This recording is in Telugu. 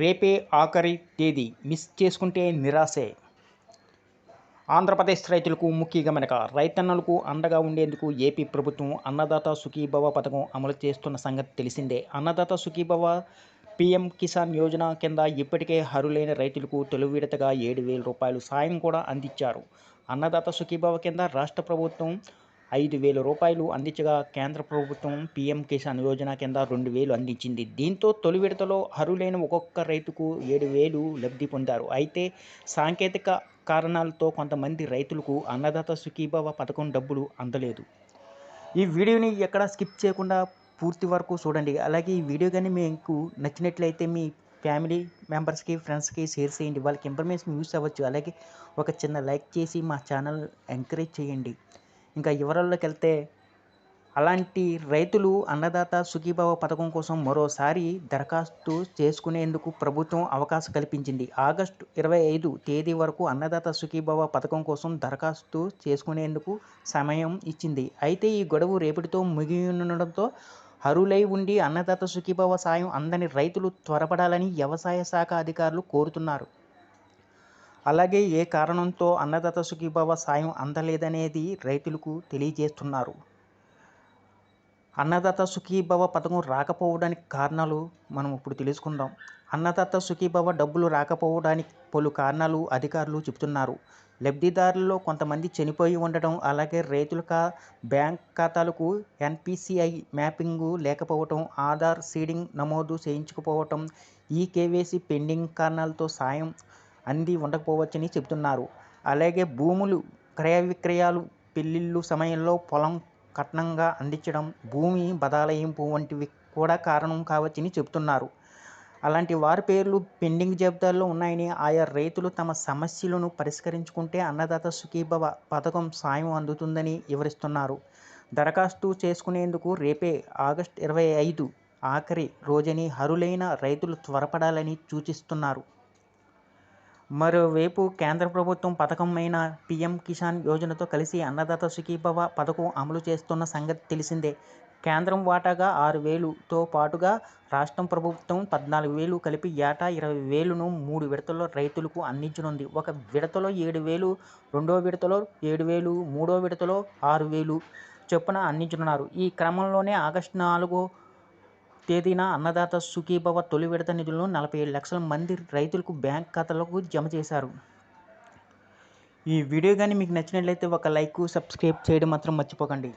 రేపే ఆఖరి తేదీ మిస్ చేసుకుంటే నిరాశే. ఆంధ్రప్రదేశ్ రైతులకు ముఖ్య గమనిక రైతన్నలకు అండగా ఉండేందుకు ఏపీ ప్రభుత్వం అన్నదాత సుఖీభవ పథకం అమలు చేస్తున్న సంగతి తెలిసిందే. అన్నదాత సుఖీభవ పీఎం కిసాన్ యోజన కింద ఇప్పటికే అర్హులైన రైతులకు తొలి విడతగా ఏడు వేల రూపాయలు సాయం కూడా అందించారు. అన్నదాత సుఖీభవ కింద రాష్ట్ర ప్రభుత్వం ఐదు వేల రూపాయలు అందించగా కేంద్ర ప్రభుత్వం పీఎం కిసాన్ యోజన కింద రెండు వేలు అందించింది. దీంతో తొలి విడతలో అర్హులైన ఒక్కొక్క రైతుకు ఏడు వేలు లబ్ధి పొందారు. అయితే సాంకేతిక కారణాలతో కొంతమంది రైతులకు అన్నదాత సుఖీభవ పథకం డబ్బులు అందలేదు. ఈ వీడియోని ఎక్కడ స్కిప్ చేయకుండా పూర్తి వరకు చూడండి. అలాగే ఈ వీడియో కానీ మీకు నచ్చినట్లయితే మీ ఫ్యామిలీ మెంబర్స్కి ఫ్రెండ్స్కి షేర్ చేయండి. వాళ్ళకి ఇన్ఫర్మేషన్ యూస్ అవ్వచ్చు. అలాగే ఒక చిన్న లైక్ చేసి మా ఛానల్ ఎంకరేజ్ చేయండి. ఇంకా వివరాల్లోకి వెళ్తే అలాంటి రైతులు అన్నదాత సుఖీభావ పథకం కోసం మరోసారి దరఖాస్తు చేసుకునేందుకు ప్రభుత్వం అవకాశం కల్పించింది. ఆగస్టు ఇరవై ఐదు తేదీ వరకు అన్నదాత సుఖీభావ పథకం కోసం దరఖాస్తు చేసుకునేందుకు సమయం ఇచ్చింది. అయితే ఈ గడువు రేపటితో ముగియనుండడంతో అరులై ఉండి అన్నదాత సుఖీభావ సాయం అందని రైతులు త్వరపడాలని వ్యవసాయ శాఖ అధికారులు కోరుతున్నారు. అలాగే ఏ కారణంతో అన్నదాత సుఖీభవ సాయం అందలేదనేది రైతులకు తెలియజేస్తున్నారు. అన్నదాత సుఖీభవ పథకం రాకపోవడానికి కారణాలు మనం ఇప్పుడు తెలుసుకుందాం. అన్నదాత సుఖీభవ డబ్బులు రాకపోవడానికి పలు కారణాలు అధికారులు చెబుతున్నారు. లబ్ధిదారుల్లో కొంతమంది చనిపోయి ఉండటం అలాగే రైతుల కా బ్యాంక్ ఖాతాలకు ఎన్పిసిఐ మ్యాపింగు లేకపోవటం ఆధార్ సీడింగ్ నమోదు చేయించకపోవటం ఈ కేవైసీ పెండింగ్ కారణాలతో సాయం అంది ఉండకపోవచ్చని చెబుతున్నారు. అలాగే భూములు క్రయ విక్రయాలు పెళ్ళిళ్ళు సమయంలో పొలం కట్నంగా అందించడం భూమి బదాలయింపు వంటివి కూడా కారణం కావచ్చని చెబుతున్నారు. అలాంటి వారి పేర్లు పెండింగ్ జాబితాల్లో ఉన్నాయని ఆయా రైతులు తమ సమస్యలను పరిష్కరించుకుంటే అన్నదాత సుఖీభవ పథకం సాయం అందుతుందని వివరిస్తున్నారు. దరఖాస్తు చేసుకునేందుకు రేపే ఆగస్టు ఇరవై ఐదు ఆఖరి రోజని అరులైన రైతులు త్వరపడాలని సూచిస్తున్నారు. మరోవైపు కేంద్ర ప్రభుత్వం పథకమైన పీఎం కిసాన్ యోజనతో కలిసి అన్నదాత సుఖీభవ పథకం అమలు చేస్తున్న సంగతి తెలిసిందే. కేంద్రం వాటాగా ఆరు వేలుతో పాటుగా రాష్ట్రం ప్రభుత్వం పద్నాలుగు వేలు కలిపి ఏటా ఇరవై వేలును మూడు విడతల్లో రైతులకు అందించనుంది. ఒక విడతలో ఏడు వేలు రెండో విడతలో ఏడు వేలు మూడో విడతలో ఆరు వేలు చొప్పున అందించనున్నారు. ఈ క్రమంలోనే ఆగస్టు నాలుగో తేదీన అన్నదాత సుఖీభవ తొలి విడత నిధులను నలభై ఏడు లక్షల మంది రైతులకు బ్యాంక్ ఖాతాలకు జమ చేశారు. ఈ వీడియో కానీ మీకు నచ్చినట్లయితే ఒక లైక్ సబ్స్క్రైబ్ చేయడం మాత్రం మర్చిపోకండి.